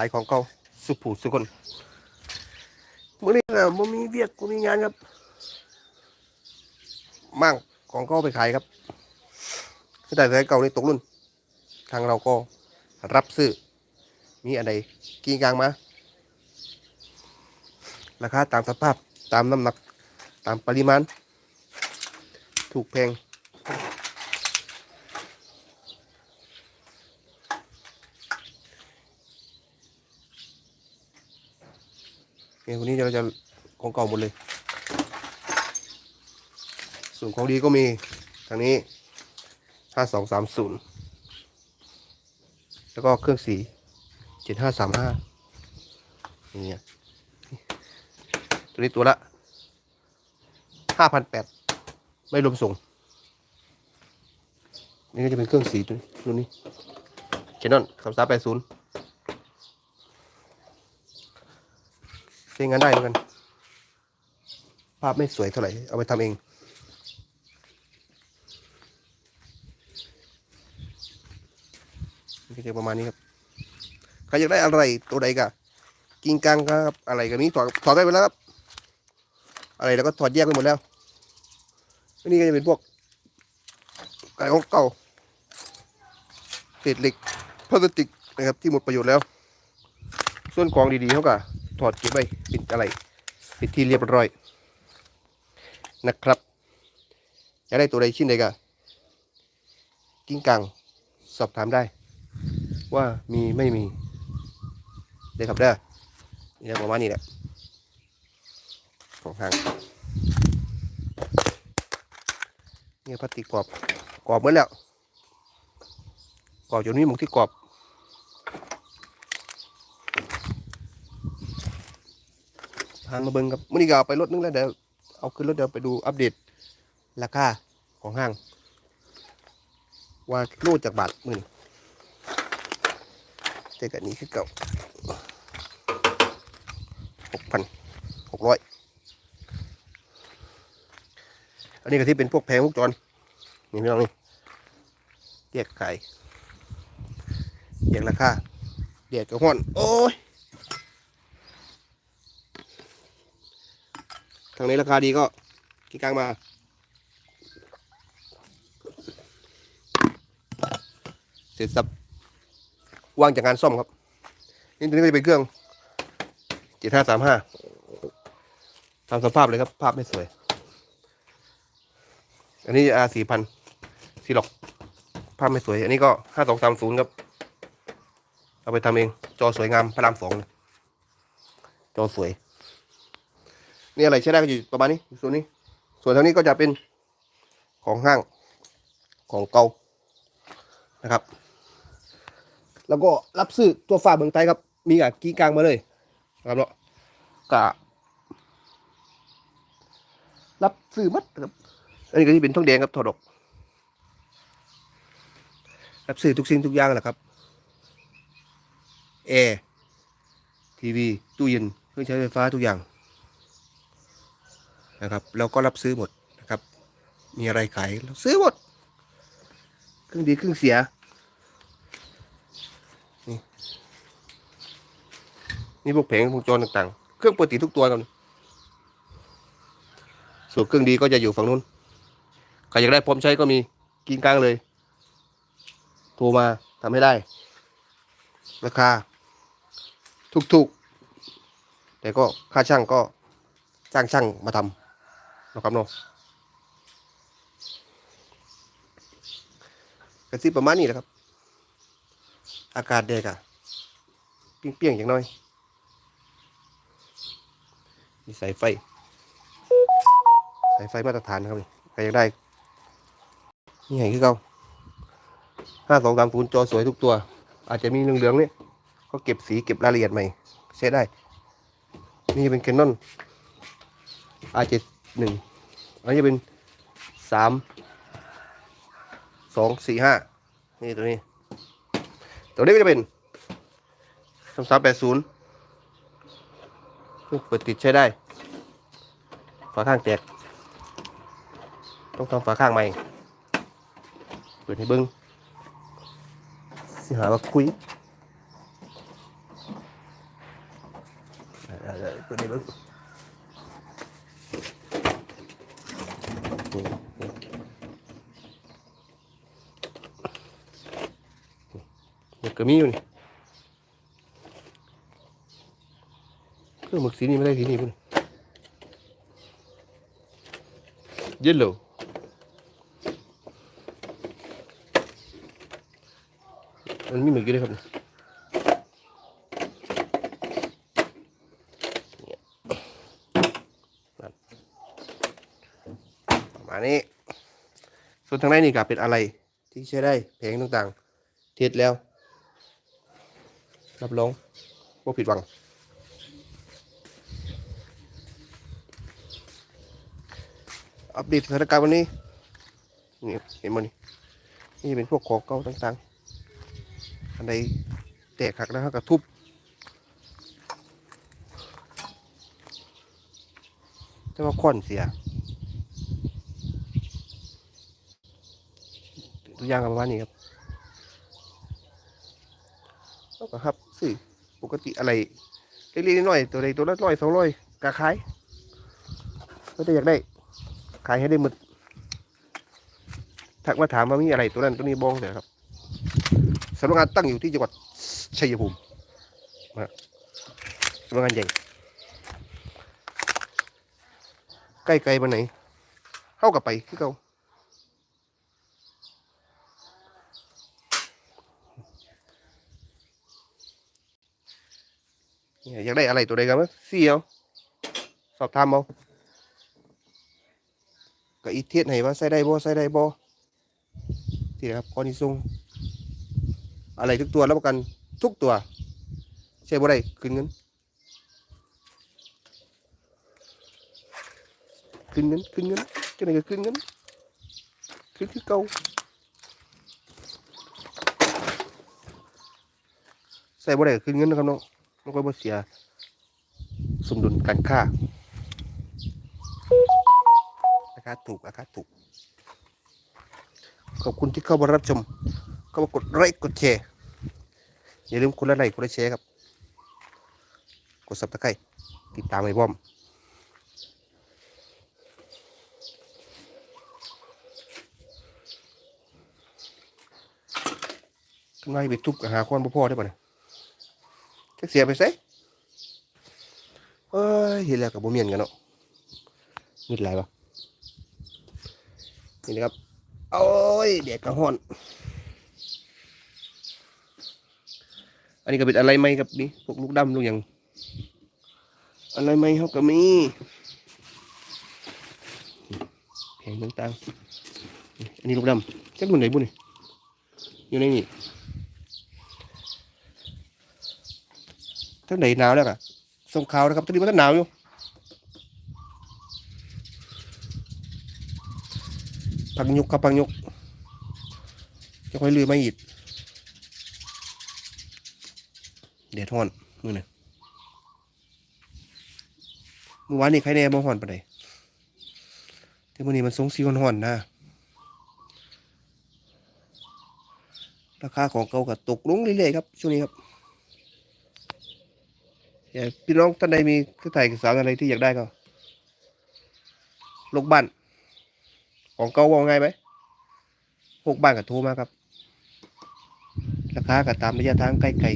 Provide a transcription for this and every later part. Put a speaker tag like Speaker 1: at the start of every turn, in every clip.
Speaker 1: ขายของเก่าสุผูสุคนมื่อนี้ก็บ่มีเวียกบ่มีงานครับมั่งของเก่าไปขายครับแต่แต่เก่านี่ตกรุ่น ทางเราก็รับซื้อ มีอะไรกี่กลางมา ราคาตามสภาพตามน้ำหนัก ตามปริมาณ ถูกแพง เนี่ยวันนี้เราจะของเก่าหมดเลย ส่วนของดีก็มีทางนี้ห้าสองสามศูนย์แล้วก็เครื่องสีเจ็ดห้าสามห้าเนี่ยตัวนี้ตัวละห้าพันแปดไม่รวมส่ง นี่ก็จะเป็นเครื่องสีตัวนี้ตัวนี้เชนนอนสามสามแปดศูนย์ ใช้งานได้เหมือนกัน ภาพไม่สวยเท่าไหร่ เอาไปทำเองนี่ก็จะประมาณนี้ครับ ใครอยากได้อะไรตัวใดก็กิงกังครับ อะไรกันนี้ถอดถอดได้ไปแล้วครับ อะไรแล้วก็ถอดแยกไปหมดแล้วนี่ก็จะเป็นพวกไก่ของเก่าเศษเหล็กพลาสติกนะครับที่หมดประโยชน์แล้ว ส่วนของดีๆเขาก็ ถอดเก็บไว้เป็นอะไรเป็นที่เรียบร้อย นะครับอยากได้ตัวใดชิ้นใดก็กิ้งกังสอบถามได้ ว่ามีไม่มีได้ครับเด้อนี่ประมาณนี้แหละของทางนี่พลาสติกกรอบกรอบเหมือแล้วกรอบจนนี้หมกที่กรอบ ผ่านมาเบิ่งครับมื่อนี้ก็เอาไปรถนึงแล้วเดี๋ยวเอาขึ้นรถเดี๋ยวไปดูอัปเดตราคาของห้าง ว่าโลจากบาทหมื่นแต่กันนี้คือเก่าหกพันหกร้อยอันนี้ก็ที่เป็นพวกแพงพวกจรนี่พี่น้องนี่เรียกขายเรียกราคาเดียดกับห้อน โอ้ย ทางนี้ราคาดีก็กี่กลางมา เสร็จสับว่างจากงานซ่อมครับ นี่ตัวนี้ก็จะเป็นเครื่องเจ็ดห้าสามห้าทำสภาพเลยครับ ภาพไม่สวย อันนี้อาสี่พันซีล็อก ภาพไม่สวย อันนี้ก็ห้าสองสามศูนย์ครับ เอาไปทำเอง จอสวยงามพระรามสองจอสวย นี่อะไรใช้ได้ก็อยู่ประมาณนี้ส่วนนี้ ส่วนทางนี้ก็จะเป็นของห้างของเก่านะครับ แล้วก็รับซื้อตัวฝ้าเมืองไทยครับ มีกับกีกลางมาเลยนะครับเนาะกะรับซื้อมัดครับอันนี้ก็ที่เป็นทองแดงครับถอดออกรับซื้อทุกสิ่งทุกอย่างแหละครับแอร์ทีวีตู้เย็นเครื่องใช้ไฟฟ้าทุกอย่าง นะครับเราก็รับซื้อหมดนะครับ มีอะไรขายเราซื้อหมดเครื่องดีเครื่องเสียนี่นี่พวกแผงวงจรต่างๆ เครื่องปกติทุกตัวกันส่วนเครื่องดีก็จะอยู่ฝั่งนู้นใครอยากได้พร้อมใช้ก็มีกินกลางเลย โทรมาทำให้ได้ ราคาถูกๆ แต่ก็ค่าช่างก็จ้างช่างมาทำ นะครับน้องกระซิบประมาณนี้แหละครับ อากาศแดกอะเปียงๆอย่างน้อยมีสายไฟ สายไฟมาตรฐานครับนี่ใครอยากได้ นี่ไงคือเก่าห้าสองสามศูนย์จอสวยทุกตัว อาจจะมีเหลืองๆนี่ก็เก็บสีเก็บรายละเอียดใหม่ ใช้ได้ นี่เป็นแคนนอนึ่ง แล้จะเป็นสามสองสี่ห้านี่ตัวนี้ ตัวนี้ก็จะเป็นสามสามแปดศูนย์เปิดติดใช้ได้ ฝาข้างแตก ต้องทำฝาข้างใหม่ เปิดให้เบิ้งสิหาว่าคุยเปิดให้เบิ้ง นี่นี่นี่ก็มีอยู่นี่เครื่อหมึกสีนี้ไม่ได้สีนี้พุ่นเยลโล่มันมีหมึกอยู่ด้วยครับ ประมาณนี้ ส่วนทางในนี่ก็เป็นอะไรที่ใช้ได้แผงต่างๆ เทสแล้ว รับรองว่าผิดหวัง อัปเดตสถานการณ์วันนี้ นี่เห็นมั้นี่นี่เป็นพวกของเก่าต่างๆ อันใดแตกหักแล้วเขาก็ทุบแต่ว่าค้อนเสีย ตัวอ ย่างก็ประมาณนี้ครับแล้วก็ครับสื่อปกติอะไรเล็กๆน้อยๆตัวใดตัวละร้อยสองร้อยกาขายก็จะอยากได้ ขายให้ได้หมดทักมาถามว่ามีอะไรตัวนั้นตัวนี้บ้องเถอะครับสำนักงานตั้งอยู่ที่จังหวัดชัยภูมิสำนักงานใหญ่ใกล้ๆมาไหนเข้ากับไปคือเขาเนี่ย อยากได้อะไรตัวใดกันมั้ยเสียวสอบถามเอาก็อีเทียดให้ว่าใส่ได้บ่ใส่ได้บ่ที่นะครับคอนิซุงอะไรทุกตัวรับประกันทุกตัว ใช่บ่ได้คืนเงินขึ้นเงินขึ้นเงินจังไหนก็ขึ้นเงินขึ้นคือเก่าใส่บ่ได้ก็ขึ้นเงินนะครับน้อง มันก็บ่เสียสมดุลการค่าราคาถูกราคาถูก ขอบคุณที่เข้ามารับชม เข้ามากดไลค์กดแชร์อย่าลืมคนละไลค์คนละแชร์ครับ กดซับตะไคร้ติดตามไอ้บอมกำไรไปทุบกับหาคอนบ่พ่อได้ป่ะเนี่ย จะเสียไปใส่เอ้ยเห็นแล้วกับบ่เมียนกันเนาะมืดไหลปะนี่นะครับโอ้ยแดดกระห้อน อันนี้ก็เป็นอะไรไหมครับนี่พวกลูกดำลูกยังอะไรไหมเขาก็มีแผงต่างๆอันนี้ลูกดำจักบุญไหนบุญนี่อยู่ในนี่ ทั้งไหนหนาวแล้วอะส่งข่าวนะครับตอนนี้มันหนาวอยู่พังยุกครับพังยุกจะค่อยลือมาอีกเดี๋ยวทอนมือหนึ่งเมื่อวานนี้ใครแน่บ่ฮอนปานใดแต่มื่อนี้มันสงสีฮอนๆนะราคาของเก่าก็ตกลงเรื่อยๆครับช่วงนี้ครับ พี่น้องท่านใดมีเครือข่ายเอกสารอะไรที่อยากได้ก็ลูกบ้าน ของเก่าว่าไงไหมพวกบ้านก็โทรมาครับ ราคาก็ตามระยะทางไกล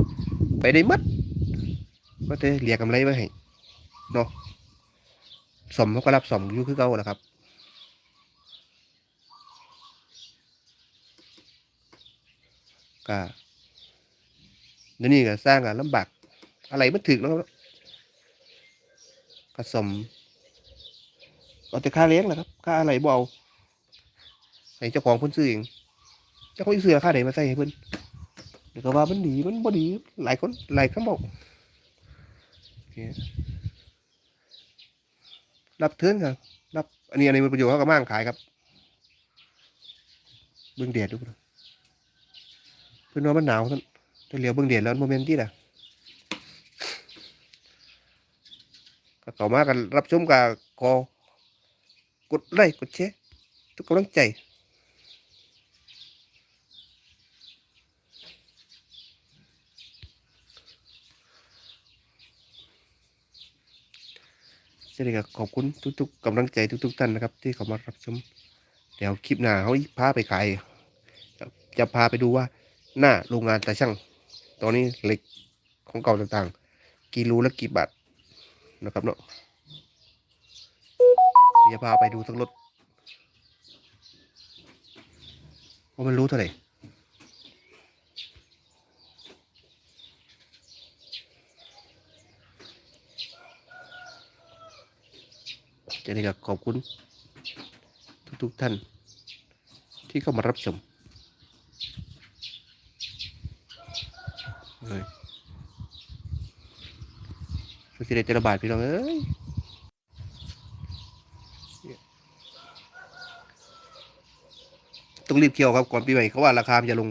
Speaker 1: ๆไปได้หมัดก็จะเหลียกกำไรไว้ให้เนาะสมเขาก็รับสมอยู่คือเก่าแหละครับก็เดี๋ยวนี้ก็สร้างกันลำบาก อะไรมันถึกแล้วผสมเอาแต่ค่าเลี้ยงแหละครับ ค่าอะไรเอาให้เจ้าของเพิ่นซื้อเอง เจ้าของสิซื้อราคาไหนมาใส่ให้เพิ่นเดี๋ยวก็ว่ามันดีมันบ่ดี หลายคนหลายคำบอกรับเทิร์นครับรับ อันนี้อันนี้มันประโยชน์เขาก็มั่งขายครับ เบิ่งแดดดูเพิ่นว่ามันหนาวท่านแต่เหลียวเบิ่งแดดแล้วโมเมนต์ที่น่ะ ก็ต่อมากันรับชมกับกกดไลค์กดแชร์ทุกกำลังใจจะได้ก็ขอบคุณทุกๆกำลังใจทุกๆท่านนะครับ ที่เข้ามารับชมเดี๋ยวคลิปหน้าเขาพาไปขายจะจะพาไปดูว่าหน้าโรงงานตาช่างตอนนี้เหล็กของเก่าต่างๆ กี่รูและกี่บาท นะครับเนาะเดี๋ยวพาไปดูทั้งรถว่ามันรู้เท่าไหร่จะได้ก็ขอบคุณ ทุกๆท่าน ที่เข้ามารับชมเลย สุดที่ได้จะระบาดพี่น้องเอ้ยต้องรีบเกี่ยวครับก่อนปีใหม่เขาว่าราคามจะลง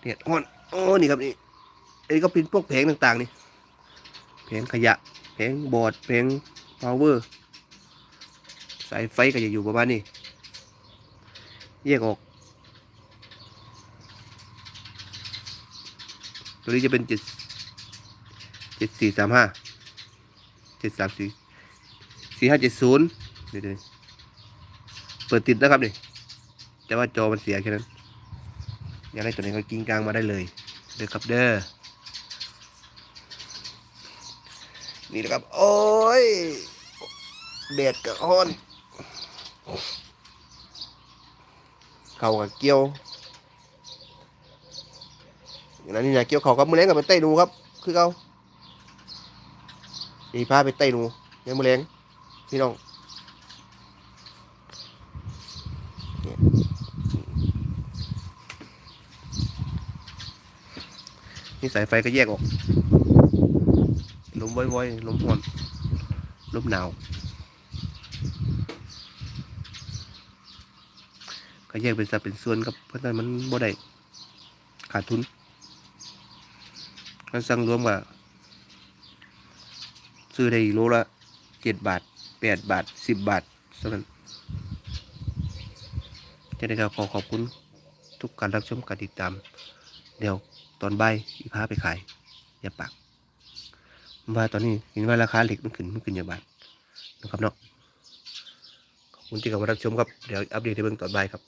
Speaker 1: เด็ดอ่อนโอ้นี่ครับนี่อันนี้ก็เป็นพวกแผงต่างๆนี่แผงขยะแผงบอร์ดแผงพาวเวอร์สายไฟก็จะอยู่ประมาณนี้ แยกออก ตัวนี้จะเป็นเจ็ดเจ็ดสี่สามห้าเจ็ดสามสี่สี่ห้าเจ็ดศูนย์เดี๋ยวเปิดติดนะครับนี่แต่ว่าจอมันเสียแค่นั้น อยากได้ตัวไหนก็กิ้งกลางมาได้เลย เด้อครับเด้อนี่นะครับ โอ้ยเด็ดกับฮ้อน เขากับเกี่ยวอย่างนั้นนี่นะเกี่ยวเขากับมือแรงกับไปเต้นูครับ คือเขาดีพาไปเต้นูยังมือแรงพี่น้องนี่สายไฟก็แยกออกลมว่อยๆลมห่อนลมหนาว ก็แยกเป็นสัดเป็นส่วนครับเพราะฉะนั้นมันบ่ได้ขาดทุนก็สั่งรวมว่าซื้อได้โลละเจ็ดบาทแปดบาทสิบบาทเท่านั้นจะได้ก็ขอขอบคุณทุกการรับชมการติดตาม เดี๋ยวตอนบ่ายอีพาไปขายอย่าปากว่าตอนนี้เห็นว่าราคาเหล็กมันขึ้นมันขึ้นอย่างบาทนะครับเนาะขอบคุณที่เข้ามารับชมครับ เดี๋ยวอัปเดตในเบื้องต่อไปครับ